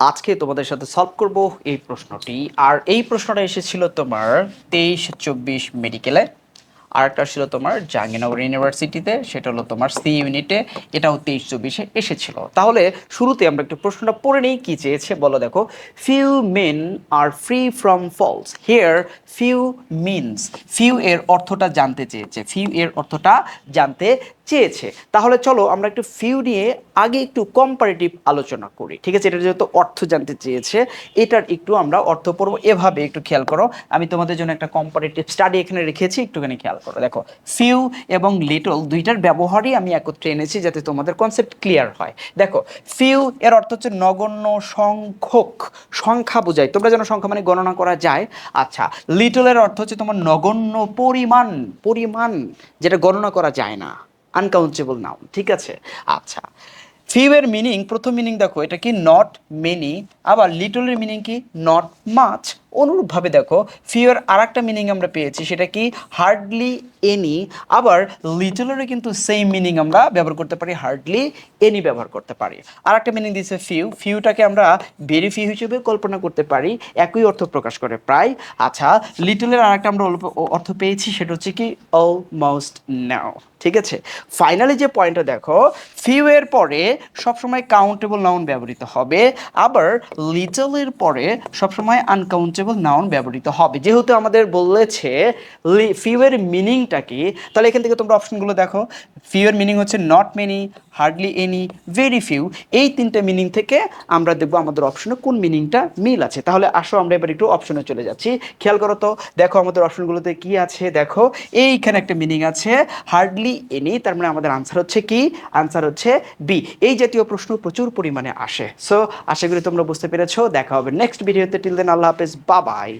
আজকে তোমাদের সাথে সলভ করব এই প্রশ্নটি। আর এই প্রশ্নটা এসেছিল তোমার তেইশ চব্বিশ মেডিকেলে আর একটা ছিল তোমার জাহাঙ্গীরনগর ইউনিভার্সিটিতে, সেটা হলো তোমার সি ইউনিটে এটাও তেইশ চব্বিশে এসেছিল। তাহলে শুরুতে আমরা একটু প্রশ্নটা পড়ে নিই, কি চেয়েছে বলো দেখো। Few men are free from falls here few means few এর অর্থটা জানতে চেয়েছে। ফিউ এর অর্থটা জানতে চেয়েছে। তাহলে চলো আমরা একটু ফিউ নিয়ে আগে একটু কম্পারেটিভ আলোচনা করি। ঠিক আছে? এটা যেহেতু অর্থ জানতে চেয়েছে, এটার একটু আমরা অর্থ এভাবে একটু খেয়াল করো। আমি তোমাদের জন্য একটা কম্পারেটিভ স্টাডি এখানে রেখেছি, একটুখানি খেয়াল করো। দেখো ফিউ এবং লিটল দুইটার ব্যবহারই আমি একত্রে এনেছি যাতে তোমাদের কনসেপ্ট ক্লিয়ার হয়। দেখো ফিউ এর অর্থ হচ্ছে নগণ্য সংখ্যক, সংখ্যা বোঝায়। তোমরা যেন সংখ্যা মানে গণনা করা যায়। আচ্ছা লিটলের অর্থ হচ্ছে তোমার নগণ্য পরিমাণ পরিমাণ, যেটা গণনা করা যায় না। আনকাউন্টেবল নাউন ঠিক আছে? আচ্ছা ফিউ এর মিনিং প্রথম মিনিং দেখো, এটা কি নট মেনি আবার লিটলের মিনিং কি নট মাচ অনুরূপভাবে দেখো ফিউর আর একটা মিনিং আমরা পেয়েছি, সেটা কি হার্ডলি এনি আবার লিটলেরও কিন্তু সেম মিনিং আমরা ব্যবহার করতে পারি হার্ডলি এনি ব্যবহার করতে পারি। আর একটা মিনিং দিয়েছে ফিউ ফিউটাকে আমরা ভেরি ফিউ হিসেবে কল্পনা করতে পারি, একই অর্থ প্রকাশ করে প্রায়। আচ্ছা লিটলের আর একটা আমরা অর্থ পেয়েছি, সেটা হচ্ছে কি অলমোস্ট নাও ঠিক আছে? ফাইনালি যে পয়েন্টটা দেখো ফিউ এর পরে সবসময় কাউন্টেবল নাউন ব্যবহৃত হবে, আবার লিটলের পরে সবসময় আনকাউন্টেবল নাউন ব্যবহৃত হবে। যেহেতু আমাদের বলেছে ফিউ এর মিনিংটা কি, তাহলে এখান থেকে তোমরা অপশনগুলো দেখো। ফিউ এর মিনিং হচ্ছে not many hardly any very few এই তিনটে মিনিং থেকে আমরা দেখব আমাদের অপশনে কোন মিনিংটা মিল আছে। তাহলে আসো আমরা এবার একটু অপশনে চলে যাচ্ছি। খেয়াল করো তো, দেখো আমাদের অপশনগুলোতে কি আছে, দেখো, এইখানে একটা মিনিং আছে হার্ডলি এনি তার মানে আমাদের আনসার হচ্ছে কি? আনসার হচ্ছে বি এই জাতীয় প্রশ্ন প্রচুর পরিমাণে আসে। সো আশা করি তোমরা বুঝতে পেরেছ। দেখা হবে নেক্সট ভিডিওতে টিল দেন আল্লাহ হাফেজ বাবাই